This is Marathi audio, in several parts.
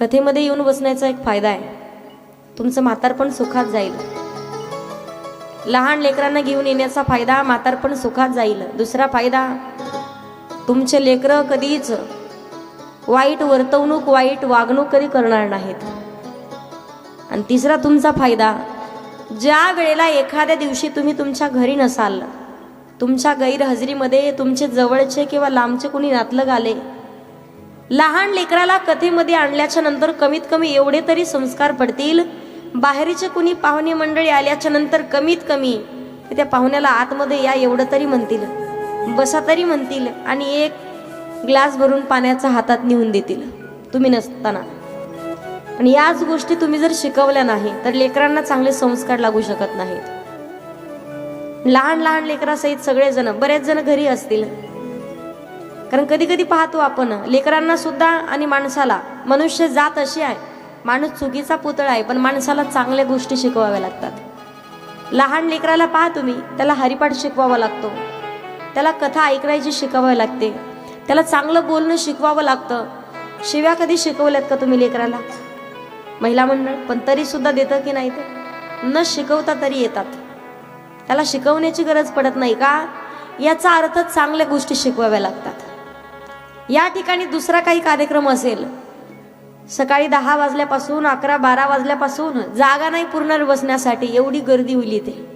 कथेमध्ये येऊन बसण्याचा एक फायदा आहे. तुमचं म्हातारपण सुखात जाईल. लहान लेकरांना घेऊन येण्याचा फायदा म्हातारपण सुखात जाईल. दुसरा फायदा तुमचे लेकरं कधीच वाईट वर्तवणूक वाईट वागणूक कधी करणार नाहीत. आणि तिसरा तुमचा फायदा ज्या वेळेला एखाद्या दिवशी तुम्ही तुमच्या घरी नसाल तुमच्या गैरहजेरीमध्ये तुमचे जवळचे किंवा लांबचे कुणी नातलग आले लहान लेकराला कथेमध्ये आणल्याच्या नंतर कमीत कमी एवढे तरी संस्कार पडतील. बाहेरचे कुणी पाहुणे मंडळी आल्याच्यानंतर कमीत कमी त्या पाहुण्याला आतमध्ये या एवढं तरी म्हणतील. बसा तरी म्हणतील आणि एक ग्लास भरून पाण्याचा हातात नेऊन देतील. तुम्ही नसताना. आणि याच गोष्टी तुम्ही जर शिकवल्या नाही तर लेकरांना चांगले संस्कार लागू शकत नाहीत. लहान लहान लेकरासहित सगळेजण बरेच जण घरी असतील. कारण कधी कधी पाहतो आपण लेकरांना सुद्धा आणि माणसाला मनुष्य जात अशी आहे माणूस चुकीचा पुतळा आहे पण माणसाला चांगल्या गोष्टी शिकवाव्या लागतात. लहान लेकराला पहा तुम्ही त्याला हरिपाठ शिकवावा लागतो. त्याला कथा ऐकायची शिकवावी लागते. त्याला चांगलं बोलणं शिकवावं लागतं. शिव्या कधी शिकवल्यात का तुम्ही लेकराला? महिला मंडळ पण तरी सुद्धा देतं की नाही ते? न शिकवता तरी येतात. त्याला शिकवण्याची गरज पडत नाही का? याचा अर्थ चांगल्या गोष्टी शिकवाव्या लागतात. या ठिकाणी दुसरा काही कार्यक्रम असेल. सकाळी दहा वाजल्यापासून अकरा बारा वाजल्यापासून जागा नाही पूर्ण बसण्यासाठी एवढी गर्दी होईल इथे.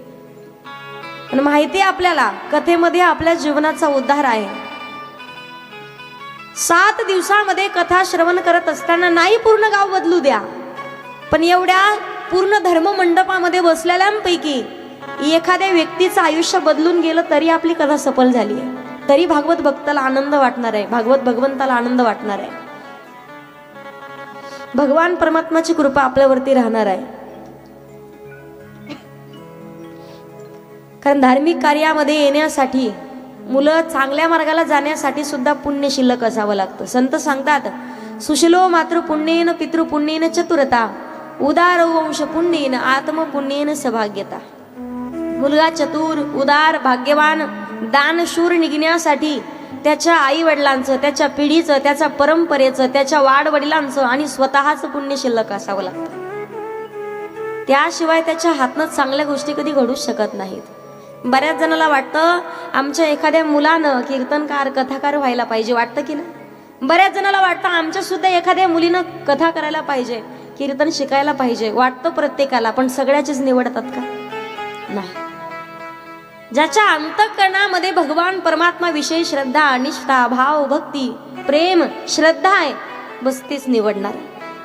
पण माहिती आहे आपल्याला कथेमध्ये आपल्या जीवनाचा उद्धार आहे. सात दिवसामध्ये कथा श्रवण करत असताना नाही पूर्ण गाव बदलू द्या. पण एवढ्या पूर्ण धर्म मंडपामध्ये बसलेल्यांपैकी एखाद्या व्यक्तीचं आयुष्य बदलून गेलं तरी आपली कथा सफल झाली आहे. तरी भागवत भक्ताला आनंद वाटणार आहे. भागवत भगवंताला आनंद वाटणार आहे. भगवान परमात्माची कृपा आपल्यावरती राहणार आहे. कारण धार्मिक कार्यामध्ये येण्यासाठी मुलं चांगल्या मार्गाला जाण्यासाठी सुद्धा पुण्य शिल्लक असावं लागतं. संत सांगतात सुशिलो मातृ पुण्येन पितृ पुण्येन चतुरता उदार वंश पुण्येन आत्म पुण्येन सभाग्यता. मुलगा चतुर उदार भाग्यवान दानशूर निघण्यासाठी त्याच्या आई वडिलांचं त्याच्या पिढीचं त्याच्या परंपरेचं त्याच्या वाडवडिलांचं आणि स्वतःचं पुण्य शिल्लक असावं लागतं. त्याशिवाय त्याच्या हातनं चांगल्या गोष्टी कधी घडूच शकत नाहीत. बऱ्याच जणाला वाटतं आमच्या एखाद्या मुलानं कीर्तनकार कथाकार व्हायला पाहिजे. वाटतं की नाही? बऱ्याच जणाला वाटतं आमच्या सुद्धा एखाद्या मुलीनं कथा करायला पाहिजे कीर्तन शिकायला पाहिजे. वाटतं प्रत्येकाला पण सगळ्याचीच निवडतात का? नाही. ज्याच्या अंतकरणामध्ये भगवान परमात्मा विषयी श्रद्धा निष्ठा भाव भक्ती प्रेम श्रद्धा आहे बस तेच निवडणार.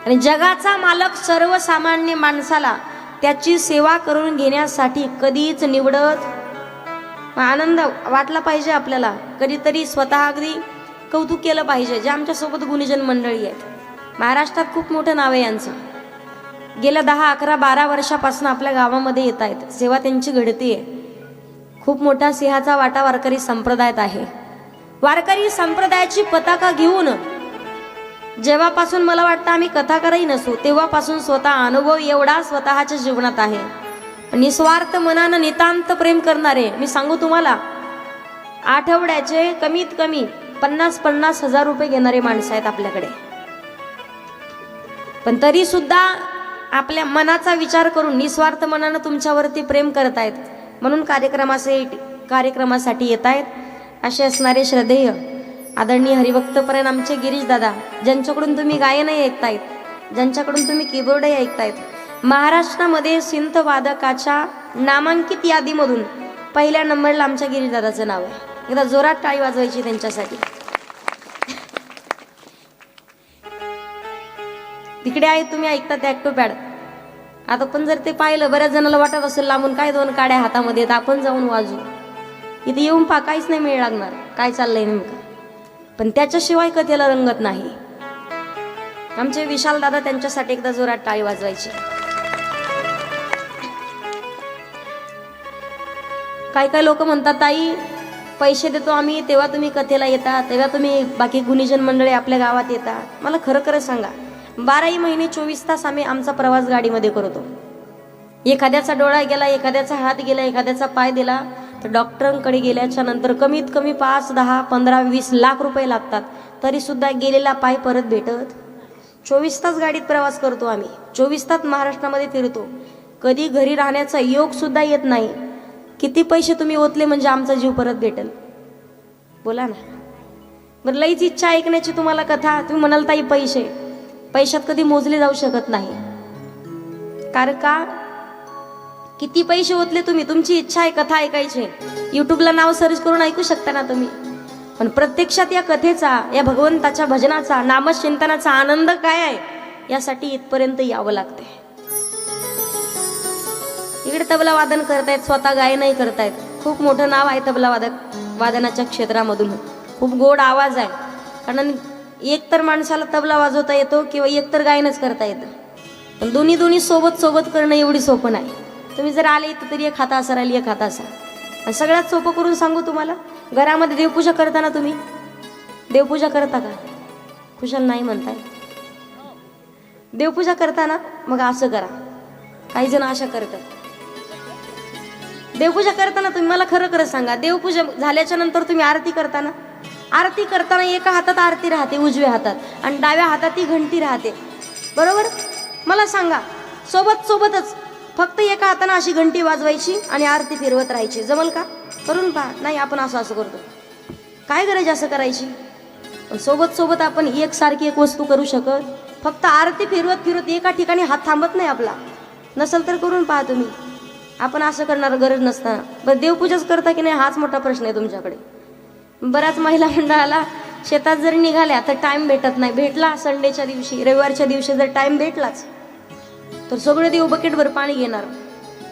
आणि जगाचा मालक सर्वसामान्य माणसाला त्याची सेवा करून घेण्यासाठी कधीच निवडत आनंद वाटला पाहिजे आपल्याला. कधीतरी स्वतः अगदी कौतुक केलं पाहिजे. जे आमच्यासोबत गुणीजन मंडळी आहेत. महाराष्ट्रात खूप मोठं नाव आहे यांचं. गेल्या दहा अकरा बारा वर्षापासून आपल्या गावामध्ये येत आहेत. सेवा त्यांची घडती आहे खूप मोठा सिंहाचा वाटा वारकरी संप्रदायात आहे. वारकरी संप्रदायाची पताका घेऊन जेव्हापासून मला वाटतं आम्ही कथाकारही नसू तेव्हापासून स्वतः अनुभव एवढा स्वतःच्या जीवनात आहे. निस्वार्थ मनानं नितांत प्रेम करणारे मी सांगू तुम्हाला आठवड्याचे कमीत कमी पन्नास पन्नास हजार रुपये घेणारे माणसं आहेत आपल्याकडे. पण तरी सुद्धा आपल्या मनाचा विचार करून निस्वार्थ मनानं तुमच्यावरती प्रेम करत आहेत म्हणून कार्यक्रमाचे कार्यक्रमासाठी येत आहेत असे असणारे श्रद्धेय आदरणीय हरिभक्तपर्यंत आमचे गिरीश दादा ज्यांच्याकडून तुम्ही गायनही ऐकतायत ज्यांच्याकडून तुम्ही कीबोर्डही ऐकतायत. महाराष्ट्रामध्ये सिंथ वादकाच्या नामांकित यादीमधून पहिल्या नंबरला आमच्या गिरीशदादाचं नाव आहे. एकदा जोरात टाळी वाजवायची त्यांच्यासाठी. तिकडे आहे तुम्ही ऐकता ते ॲक्टोपॅड. आता पण जर ते पाहिलं बऱ्याच जणाला वाटत असेल लांबून काय दोन काड्या हातामध्ये आहेत आपण जाऊन वाजू. इथे येऊन पा काहीच नाही मिळ लागणार काय चाललंय नेमकं? पण त्याच्याशिवाय कथेला रंगत नाही. आमचे विशाल दादा त्यांच्यासाठी एकदा जोरात टाळी वाजवायची. काय काय लोक म्हणतात ताई पैसे देतो आम्ही तेव्हा तुम्ही कथेला येता तेव्हा तुम्ही बाकी गुणीजन मंडळी आपल्या गावात येतात मला खरं खरं सांगा बाराही महिने चोवीस तास आम्ही आमचा प्रवास गाडीमध्ये करतो. एखाद्याचा डोळा गेला एखाद्याचा हात गेला एखाद्याचा पाय दिला तर डॉक्टरांकडे गेल्याच्यानंतर कमीत कमी पाच दहा पंधरा वीस लाख रुपये लागतात. तरी सुद्धा गेलेला पाय परत भेटत? चोवीस तास गाडीत प्रवास करतो आम्ही. चोवीस तास महाराष्ट्रामध्ये फिरतो. कधी घरी राहण्याचा योग सुद्धा येत नाही. किती पैसे तुम्ही ओतले म्हणजे आमचा जीव परत भेटेल? बोला ना. बरं लईच इच्छा ऐकण्याची तुम्हाला कथा. तुम्ही म्हणाल ताई पैसे. पैशात कधी मोजले जाऊ शकत नाही. कारण का? किती पैसे ओतले तुम्ही? तुमची इच्छा आहे कथा ऐकायची युट्यूबला नाव सर्च करून ऐकू शकता ना तुम्ही. पण प्रत्यक्षात या कथेचा या भगवंताच्या भजनाचा नामचिंतनाचा आनंद काय आहे? यासाठी इथपर्यंत यावं लागते. इकडे तबला वादन करतायत स्वतः गायनही करतायत. खूप मोठं नाव आहे तबला वादक वादनाच्या क्षेत्रामधून. खूप गोड आवाज आहे. कारण एक तर माणसाला तबला वाजवता येतो किंवा एकतर गायनच करता येतं. पण दोन्ही दोन्ही सोबत सोबत करणं एवढी सोपं नाही. तुम्ही जर आले इथं तरी एक हाता असा राहिली एक हाता असा आणि सगळ्यात सोपं करून सांगू तुम्हाला घरामध्ये देवपूजा करता ना तुम्ही? देवपूजा करता का? कुशल नाही म्हणताय. देवपूजा करता ना मग असं करा. काही जण अशा करतात. देवपूजा करताना तुम्ही मला खरं खरं सांगा. देवपूजा झाल्याच्यानंतर तुम्ही आरती करताना? आरती करताना एका हातात आरती राहते उजव्या हातात. आणि डाव्या हातात ती घंटी राहते. बरोबर? मला सांगा सोबत सोबतच फक्त एका हाताने अशी घंटी वाजवायची आणि आरती फिरवत राहायची. जमल का? करून पहा. नाही आपण असं असं करतो. काय गरज असं करायची? पण सोबत सोबत आपण एकसारखी एक वस्तू करू शकत. फक्त आरती फिरवत फिरवत एका ठिकाणी हात थांबत नाही आपला. नसल तर करून पहा तुम्ही. आपण असं करणार गरज नसताना. बरं देवपूजाच करता की नाही हाच मोठा प्रश्न आहे तुमच्याकडे. बऱ्याच महिला मंडळाला शेतात जरी निघाल्या तर टाइम भेटत नाही. भेटला संडेच्या दिवशी रविवारच्या दिवशी जर टाइम भेटलाच तर सगळे देव बकेटभर पाणी घेणार.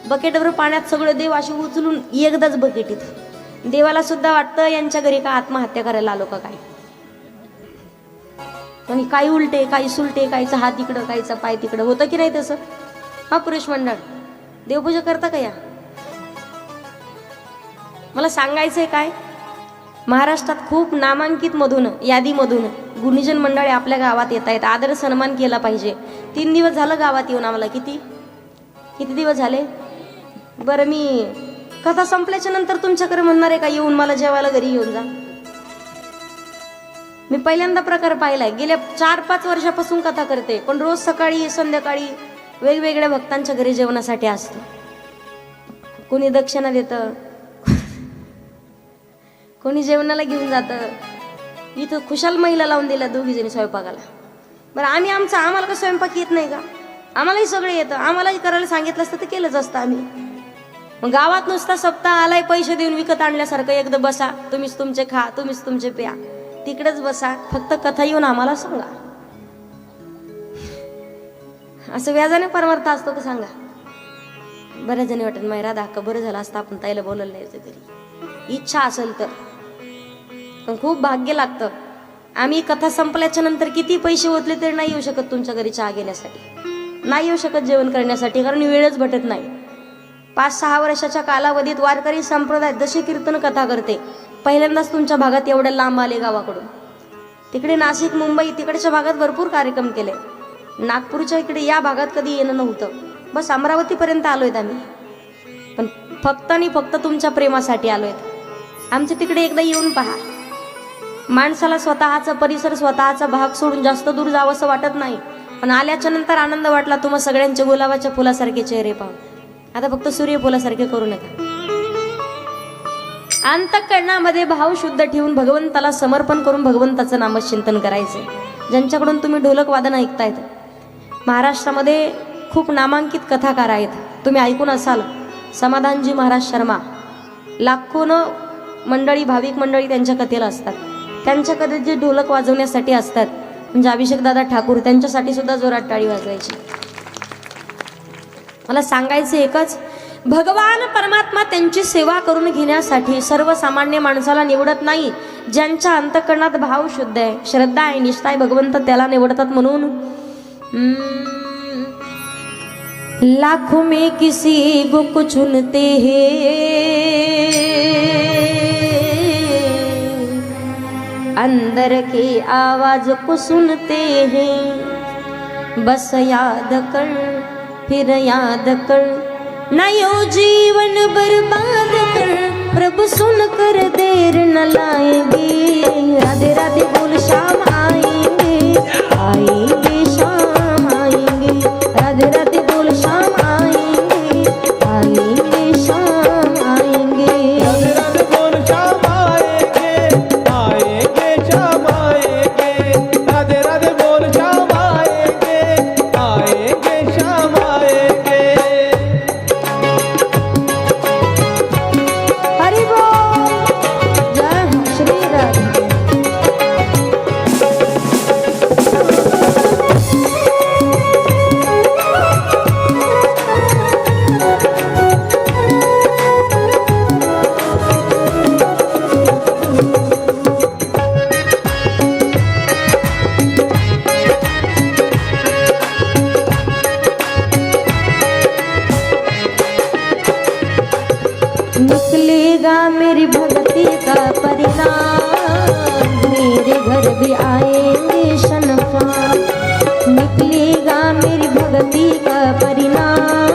बकेटभर पाण्यात सगळे देव असे उचलून एकदाच बकेटीत देवाला सुद्धा वाटतं यांच्या घरी का आत्महत्या करायला आलो का काय? आणि काही उलटे काही सुलटे काहीचा हात इकडं काहीचा पाय तिकडं. होतं की नाही तसं? हा पुरुष मंडळ देवपूजा करता का या? मला सांगायचंय काय? महाराष्ट्रात खूप नामांकित मधून यादीमधून गुणीजन मंडळे आपल्या गावात येत आहेत. आदर सन्मान केला पाहिजे. तीन दिवस झालं गावात येऊन आम्हाला. किती? किती दिवस झाले? बरं मी कथा संपल्याच्या नंतर तुमच्याकडे म्हणणार आहे का? येऊन मला जेवायला घरी येऊन जा. मी पहिल्यांदा प्रकार पाहिलाय. गेल्या चार पाच वर्षापासून कथा करते. पण रोज सकाळी संध्याकाळी वेगवेगळ्या भक्तांच्या घरी जेवणासाठी असतं. कोणी दक्षिणा देतं कोणी जेवणाला घेऊन जातं. इथं खुशाल महिला लावून दिल्या दोघी जणी स्वयंपाकाला. बरं आम्ही आमचं आम्हाला का स्वयंपाक येत नाही का? आम्हालाही सगळं येतं. आम्हालाही करायला सांगितलं असतं तर केलंच असतं आम्ही. मग गावात नुसता सप्ताह आलाय पैसे देऊन विकत आणल्यासारखं एकदा बसा. तुम्हीच तुमचे खा तुम्हीच तुमचे प्या. तिकडेच बसा. फक्त कथा येऊन आम्हाला सांगा. असं व्याजाने परमार्थ असतो का सांगा? बऱ्याच जणी वाटत मायरा दाखा बरं झालं? असतं आपण ताईला बोललं नाही तरी इच्छा असेल तर. पण खूप भाग्य लागतं. आम्ही कथा संपल्याच्या नंतर किती पैसे ओतले तरी नाही येऊ शकत तुमच्या घरी चहा घेण्यासाठी. नाही येऊ शकत जेवण करण्यासाठी कारण वेळच भेटत नाही. पाच सहा वर्षाच्या कालावधीत वारकरी संप्रदाय जशी कीर्तन कथा करते पहिल्यांदाच तुमच्या भागात एवढ्या लांब आले गावाकडून. तिकडे नाशिक मुंबई तिकडच्या भागात भरपूर कार्यक्रम केले. नागपूरच्या इकडे या भागात कधी येणं नव्हतं. बस अमरावतीपर्यंत आलोयत आम्ही. पण फक्त आणि फक्त तुमच्या प्रेमासाठी आलोयत. आमच्या तिकडे एकदा येऊन पहा. माणसाला स्वतःचा परिसर स्वतःचा भाग सोडून जास्त दूर जावं असं वाटत नाही. पण आल्याच्यानंतर आनंद वाटला तुम्हा सगळ्यांचे गुलाबाच्या फुलासारखे चेहरे पाहून. आता फक्त सूर्यफुलासारखे करू नका. अंतकरणामध्ये भाव शुद्ध ठेवून भगवंताला समर्पण करून भगवंताचं नामचिंतन करायचं ज्यांच्याकडून तुम्ही ढोलक वादन ऐकतायत. महाराष्ट्रामध्ये खूप नामांकित कथाकार आहेत. तुम्ही ऐकून असाल समाधानजी महाराज शर्मा. लाखोनं मंडळी भाविक मंडळी त्यांच्या कथेला असतात. त्यांच्याकडे जे ढोलक वाजवण्यासाठी असतात म्हणजे अभिषेक दादा ठाकूर त्यांच्यासाठी सुद्धा जोरात टाळी वाजवायची. मला सांगायचं एकच भगवान परमात्मा त्यांची सेवा करून घेण्यासाठी सर्वसामान्य माणसाला निवडत नाही ज्यांच्या अंतकरणात भाव शुद्ध आहे श्रद्धा आहे निष्ठा आहे भगवंत त्याला निवडतात म्हणून. हम्म, लाखों में किसी बुक चुनते हैं. अंदर की आवाज को सुनते हैं। बस याद कर फिर याद कर। नयो जीवन बर्बाद कर प्रभु सुन कर देर न लाएंगे। राधे राधे बोल शाह आएँगे शनफाम निकलेगा मेरी भक्ति का परिणाम।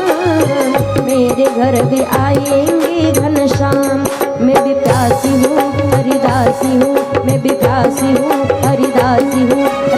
मेरे घर भी आएँगे घनश्याम मैं भी प्यासी हूँ, हरिदासी हूँ। मैं भी प्यासी हूँ, हरिदासी हूँ।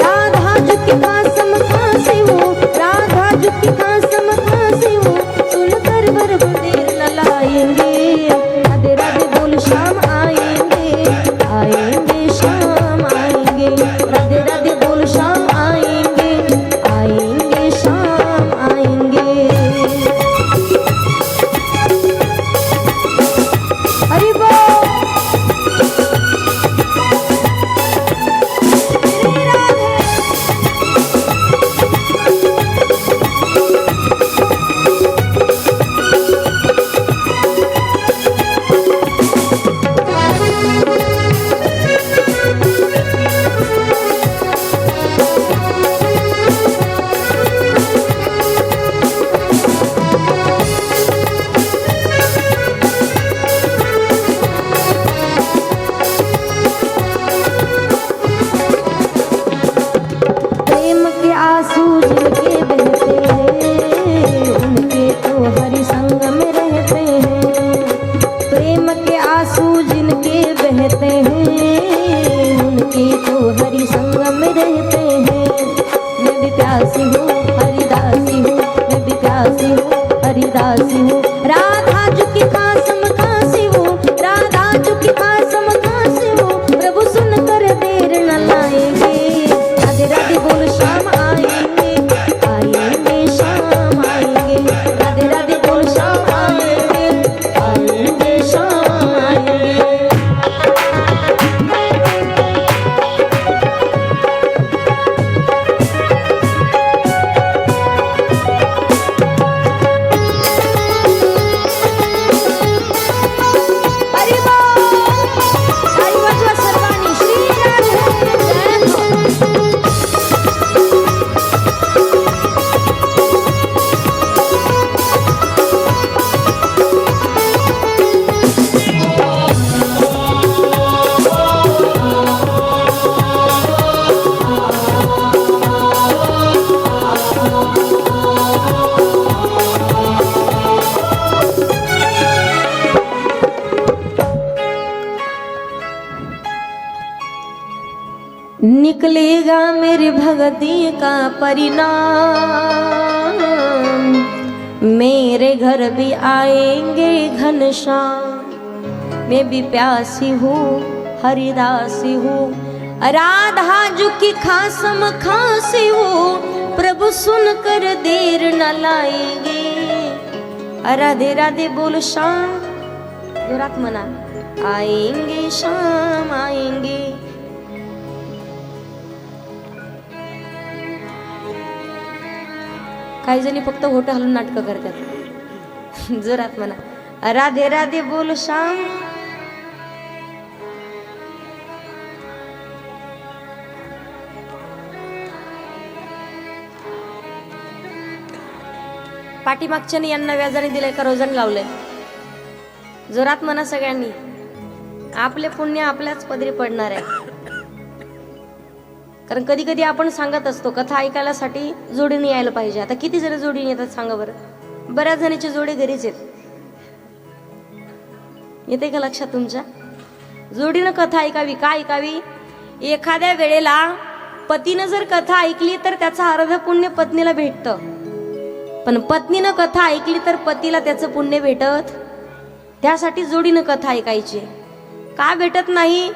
मेरी का परिणाम। मेरे घर भी आएँगे घनश्याम मैं भी प्यासी हूँ, हरिदासी हूँ। राधा झुकी खासम खासी हूँ, प्रभु सुन कर देर न लाएँगे। राधे राधे बोल शाम म्हणा आएँगे शाम आएँगे। काही जणी फक्त होट हलून नाटकं करतात. जोरात म्हणा. राधे राधे बोल श्याम पाठीमागच्याने यांना व्याजाने दिलंय का रोजन लावलंय जोरात म्हणा सगळ्यांनी. आपले पुण्य आपल्याच पदरी पडणार आहे. कारण कधी कधी आपण सांगत असतो कथा ऐकायलासाठी जोडीने यायला पाहिजे. आता किती जण जोडीने येतात सांगा बरं? बऱ्याच जणीचे जोडे घरीच आहेत. येते का लक्षात तुमच्या? जोडीनं कथा ऐकावी का ऐकावी? एखाद्या वेळेला पतीनं जर कथा ऐकली तर त्याचा अर्ध पुण्य पत्नीला भेटतं. पण पत्नीनं कथा ऐकली तर पतीला त्याचं पुण्य भेटत? त्यासाठी जोडीनं कथा ऐकायची. का भेटत नाही?